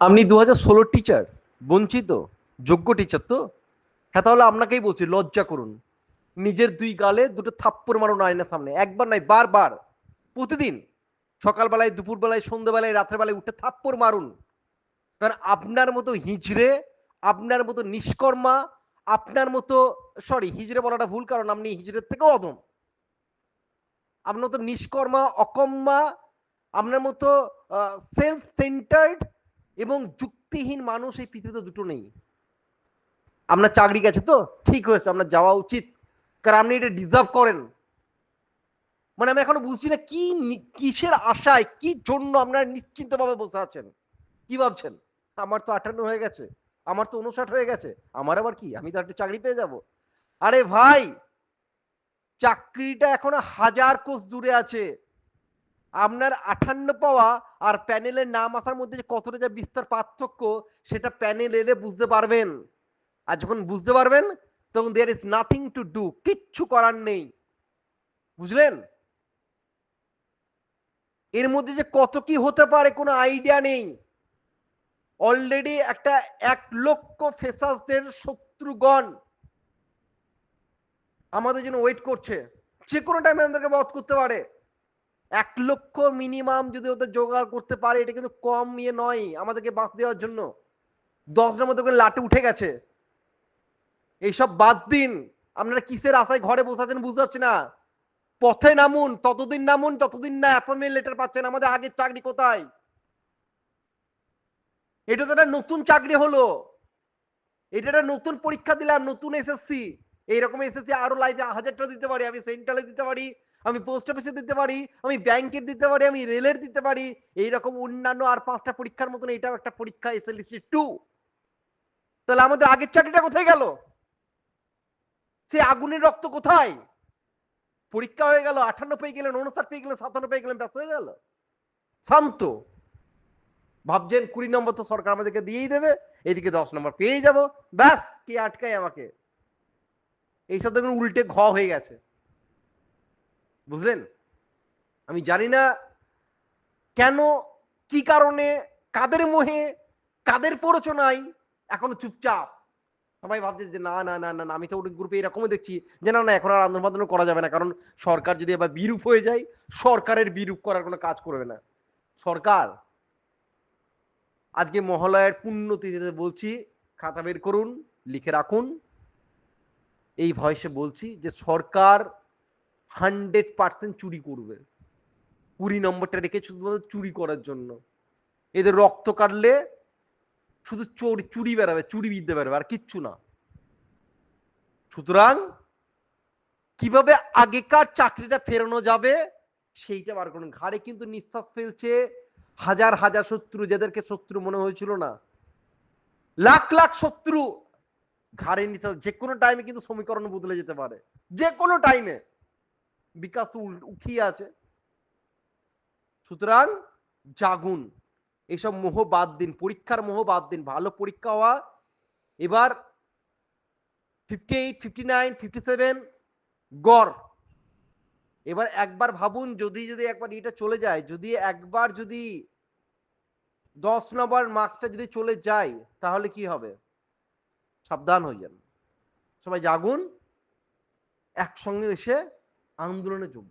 আপনি দু হাজার ষোলোর টিচার বঞ্চিত, যোগ্য টিচার তো? হ্যাঁ তাহলে আপনাকেই বলছি, লজ্জা করুন। নিজের দুই গালে দুটো থাপ্পড় মারুন আয়নার সামনে। একবার নাই বারবার। প্রতিদিন সকালবেলায়, দুপুরবেলায়, সন্ধ্যেবেলায়, রাত্রেবেলায় উঠে থাপ্পড় মারুন। কারণ আপনার মতো হিজড়ে, আপনার মতো নিষ্কর্মা, আপনার মতো সরি হিজড়ে বলাটা ভুল কারণ আপনি হিজড়ের থেকেও অদম আপনার মতো নিষ্কর্মা অকম্মা আপনার মতো সেলফ সেন্টার্ড এবং যুক্তিহীন মানুষ এই পৃথিবীতে দুটো নেই। আপনার চাকরি গেছে তো? ঠিক হয়েছে, আপনার যাওয়া উচিত। কারণ আপনি এটা ডিজার্ভ করেন। মানে আমি এখনও বুঝছি না, কি কিসের আশায়, কি জন্য আপনারা নিশ্চিন্তভাবে বসে আছেন? কি ভাবছেন? আমার তো আটান্ন হয়ে গেছে, আমার তো উনষাট হয়ে গেছে, আমার আবার কি? আমি তো একটা চাকরি পেয়ে যাব। আরে ভাই, চাকরিটা এখনও হাজার কোষ দূরে আছে। আপনার আঠান্ন পাওয়া আর প্যানেলের নাম আসার মধ্যে যে কতটা যা বিস্তার পার্থক্য, সেটা প্যানেল এলে বুঝতে পারবেন। আর যখন বুঝতে পারবেন, তখন there is nothing to do কিচ্ছু করার নেই। বুঝলেন? এর মধ্যে যে কত কি হতে পারে কোনো আইডিয়া নেই। অলরেডি একটা এক লক্ষ ফেসাসদের শত্রুগণ আমাদের জন্য ওয়েট করছে। যে কোনো টাইমে আমাদেরকে বধ করতে পারে। এক লক্ষ মিনিমাম যদি ওদের জোগাড় করতে পারে, এটা কিন্তু কম ইয়ে নয় আমাদেরকে বাঁচ দেওয়ার জন্য। দশটার মধ্যে করে লাটে উঠে গেছে। এইসব বাদ দিন। আপনারা কিসের আশায় ঘরে বসে আছেন বুঝতে পারছি না। পথে নামুন, ততদিন নামুন ততদিন না অ্যাপয়েন্টমেন্ট লেটার পাচ্ছেন, আমাদের আগের চাকরি কোথায়? এটা তো একটা নতুন চাকরি হলো। এটা একটা নতুন পরীক্ষা দিলাম, নতুন এসএসসি এইরকম এসএসসি আরও লাইফে হাজারটা দিতে পারি, আমি সেন্ট্রালে দিতে পারি। আমি পোস্ট অফিসে দিতে পারি, আমি ব্যাংকের দিতে পারি, আমি রেলের দিতে পারি, এইরকম অন্যান্য আর পাঁচটা পরীক্ষার মতন এটাও একটা পরীক্ষা এসএলসি টু তাহলে আমাদের আগের চাকরিটা কোথায় গেল? সে আগুনের রক্ত কোথায়? পরীক্ষা হয়ে গেল, আঠান্ন পেয়ে গেলেন উনষাট পেয়ে গেলেন, সাতান্ন পেয়ে গেলেন ব্যস্ত হয়ে গেল। শান্ত। ভাবছেন কুড়ি নম্বর তো সরকার আমাদেরকে দিয়েই দেবে, এদিকে দশ নম্বর পেয়ে যাব, ব্যাস, কে আটকায় আমাকে? এইসব দেখুন, উল্টে ঘ হয়ে গেছে। বুঝলেন? আমি জানি না কেন, কি কারণে, কাদের মোহে, কাদের প্ররোচনায় এখনও চুপচাপ। সবাই ভাবছে যে না না না না আমি তো ওই গ্রুপে এরকমও দেখছি যে না না, এখন আর আন্দোলন করা যাবে না, কারণ সরকার যদি এবার বিরূপ হয়ে যায়, সরকারের বিরূপ করার কোনো কাজ করবে না। সরকার, আজকে মহালয়ের পুণ্যতিথিতে বলছি, খাতা বের করুন, লিখে রাখুন। এই ভয়েসে বলছি যে সরকার হান্ড্রেড পার্সেন্ট চুরি করবে। কুড়ি নম্বরটা রেখে শুধুমাত্র চুরি করার জন্য। এদের রক্ত কাটলে শুধু চোর, চুরি বেরাবে চুরি বিদ্যে বেরাবে আর কিচ্ছু না। সুতরাং কীভাবে আগেকার চাকরিটা ফেরানো যাবে, সেইটা বার করুন। ঘাড়ে কিন্তু নিঃশ্বাস ফেলছে হাজার হাজার শত্রু, যাদেরকে শত্রু মনে হয়েছিল না। লাখ লাখ শত্রু ঘাড়ে নিঃশ্বাস, যে কোনো টাইমে কিন্তু সমীকরণ বদলে যেতে পারে। যে কোনো টাইমে বিকাশ উঠিয়ে আছে? সুতরাং জাগুন। এইসব মোহ বাদ দিন, পরীক্ষার মোহ বাদ দিন। ভালো পরীক্ষা হওয়া। এবার fifty eight fifty nine fifty seven গড়। এবার একবার ভাবুন, যদি যদি একবার এটা চলে যায়, যদি একবার যদি দশ নম্বর মার্কসটা যদি চলে যায়, তাহলে কি হবে? সাবধান হয়ে যান। সবাই জাগুন। একসঙ্গে এসে আন্দোলনে যোগ